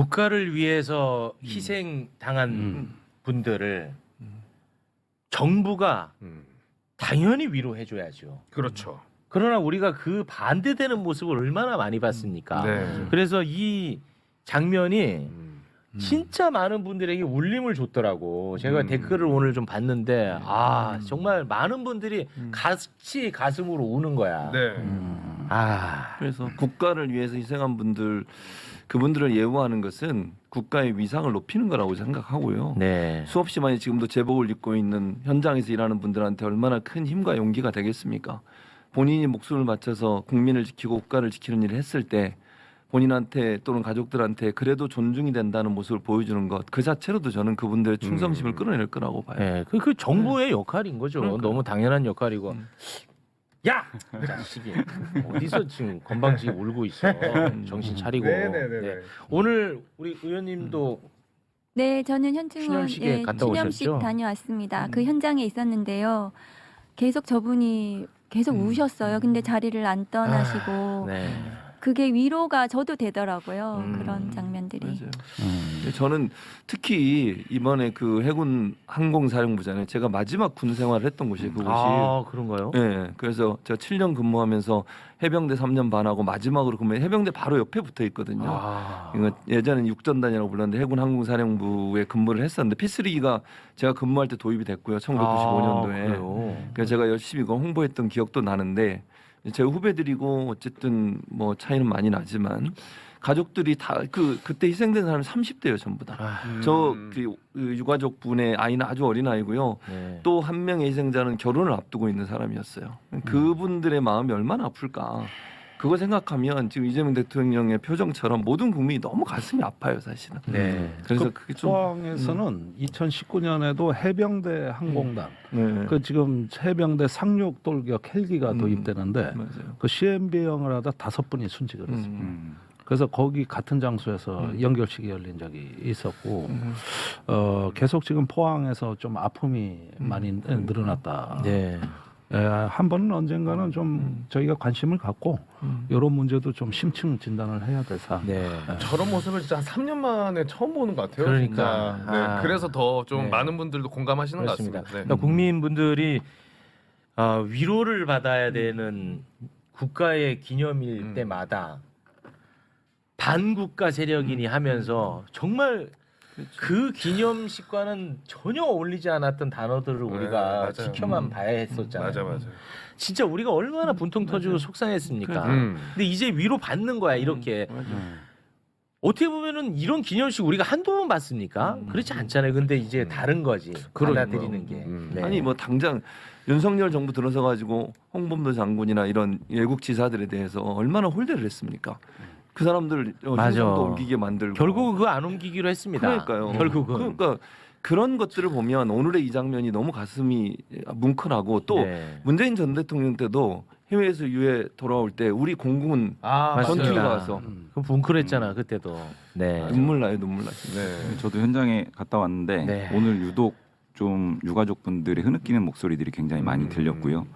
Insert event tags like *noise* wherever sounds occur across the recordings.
국가를 위해서 희생 당한 음. 분들을 정부가 음. 당연히 위로해 줘야죠. 그렇죠. 그러나 우리가 그 반대되는 모습을 얼마나 많이 봤습니까? 네. 그래서 이 장면이 음. 진짜 많은 분들에게 울림을 줬더라고. 제가 음. 댓글을 오늘 좀 봤는데 아 정말 많은 분들이 음. 같이 가슴으로 우는 거야. 네. 음. 아 그래서 국가를 위해서 희생한 분들 그분들을 예우하는 것은 국가의 위상을 높이는 거라고 생각하고요. 네. 수없이 많이 지금도 제복을 입고 있는 현장에서 일하는 분들한테 얼마나 큰 힘과 용기가 되겠습니까? 본인이 목숨을 바쳐서 국민을 지키고 국가를 지키는 일을 했을 때 본인한테 또는 가족들한테 그래도 존중이 된다는 모습을 보여주는 것 그 자체로도 저는 그분들의 충성심을 음. 끌어낼 거라고 봐요. 네, 그, 그 정부의 역할인 거죠. 그러니까요. 너무 당연한 역할이고. 음. 야, *laughs* 자식이 어디서 지금 건방지게 울고 있어? 정신 차리고. 네네네. 네. 오늘 우리 의원님도 네, 저는 현충원 추념식에 예, 갔다 추념식 오셨죠? 다녀왔습니다. 음. 그 현장에 있었는데요. 계속 저분이 계속 음. 우셨어요. 근데 자리를 안 떠나시고 네. 그게 위로가 저도 되더라고요. 음. 그런 장면들이. 맞아요. 음. 저는 특히 이번에 그 해군 항공사령부잖아요. 제가 마지막 군 생활을 했던 곳이 그곳이. 아 그런가요? 예. 그래서 제가 7년 근무하면서 해병대 3년 반하고 마지막으로 근무 해병대 바로 옆에 붙어 있거든요. 아. 이거 예전엔 육전단이라고 불렀는데 해군 항공사령부에 근무를 했었는데 P3가 제가 근무할 때 도입이 됐고요. 1995년도에. 아, 그래요? 그래서 제가 열심히 홍보했던 기억도 나는데 제 후배들이고 어쨌든 뭐 차이는 많이 나지만 가족들이 다 그 그때 희생된 사람이 30대예요 전부 다. 아, 음. 저그 유가족 분의 아이는 아주 어린 아이고요. 네. 또 한 명의 희생자는 결혼을 앞두고 있는 사람이었어요. 그분들의 마음이 얼마나 아플까. 그거 생각하면 지금 이재명 대통령의 표정처럼 모든 국민이 너무 가슴이 아파요, 사실은. 네. 그래서 그 그게 좀 포항에서는 2019년에도 해병대 항공단 네. 그 지금 해병대 상륙 돌격 헬기가 음. 도입되는데 맞아요. 그 CMB형을 하다 다섯 분이 순직을 했습니다. 음. 그래서 거기 같은 장소에서 음. 연결식이 열린 적이 있었고 음. 어, 계속 지금 포항에서 좀 아픔이 음. 많이 늘어났다. 네. 예, 한 번은 언젠가는 좀 음. 저희가 관심을 갖고 음. 이런 문제도 좀 심층 진단을 해야 될 사안. 네. 저런 모습을 진짜 한 3년 만에 처음 보는 것 같아요. 그러니까. 진짜. 네. 아. 그래서 더 좀 네. 많은 분들도 공감하시는 그렇습니다. 것 같습니다. 네. 그러니까 국민분들이 어, 위로를 받아야 되는 국가의 기념일 음. 때마다 반국가 세력이니 하면서 정말 그렇죠. 그 기념식과는 전혀 어울리지 않았던 단어들을 네, 우리가 맞아요. 지켜만 음. 봐야 했었잖아요. 맞아 맞아. 진짜 우리가 얼마나 분통 터지고. 속상했습니까? 음. 근데 이제 위로 받는 거야 이렇게 맞아요. 어떻게 보면은 이런 기념식 우리가 한두 번 봤습니까? 음. 그렇지 않잖아요. 근데 이제 다른 거지 그러니까. 받아들이는 게. 음. 네. 아니 뭐 당장 윤석열 정부 들어서 가지고 홍범도 장군이나 이런 외국 지사들에 대해서 얼마나 홀대를 했습니까? 그 사람들 어, 맞아. 신상도 옮기게 만들고 결국 그거 안 옮기기로 했습니다. 그러니까요. 결국은 그러니까 그런 것들을 보면 오늘의 이 장면이 너무 가슴이 뭉클하고 또 네. 문재인 전 대통령 때도 해외에서 유해 돌아올 때 우리 공군 아. 전투기가 맞습니다. 와서 음. 그 뭉클했잖아 그때도. 네. 눈물 나요 눈물 나요. 네. 저도 현장에 갔다 왔는데 네. 오늘 유독 좀 유가족 분들의 흐느끼는 목소리들이 굉장히 많이 음. 들렸고요.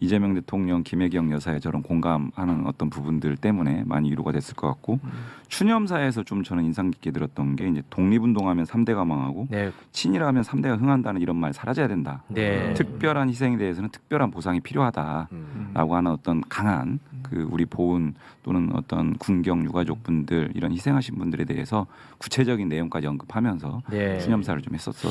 이재명 대통령, 김혜경 여사의 저런 공감하는 어떤 부분들 때문에 많이 위로가 됐을 것 같고 음. 추념사에서 좀 저는 인상 깊게 들었던 게 이제 독립운동하면 삼대가 망하고 네. 친일하면 삼대가 흥한다는 이런 말 사라져야 된다. 네. 특별한 희생에 대해서는 특별한 보상이 필요하다. 음. 라고 하는 어떤 강한 그 우리 보훈 또는 어떤 군경 유가족 분들 이런 희생하신 분들에 대해서 구체적인 내용까지 언급하면서 네. 추념사를 좀 했었어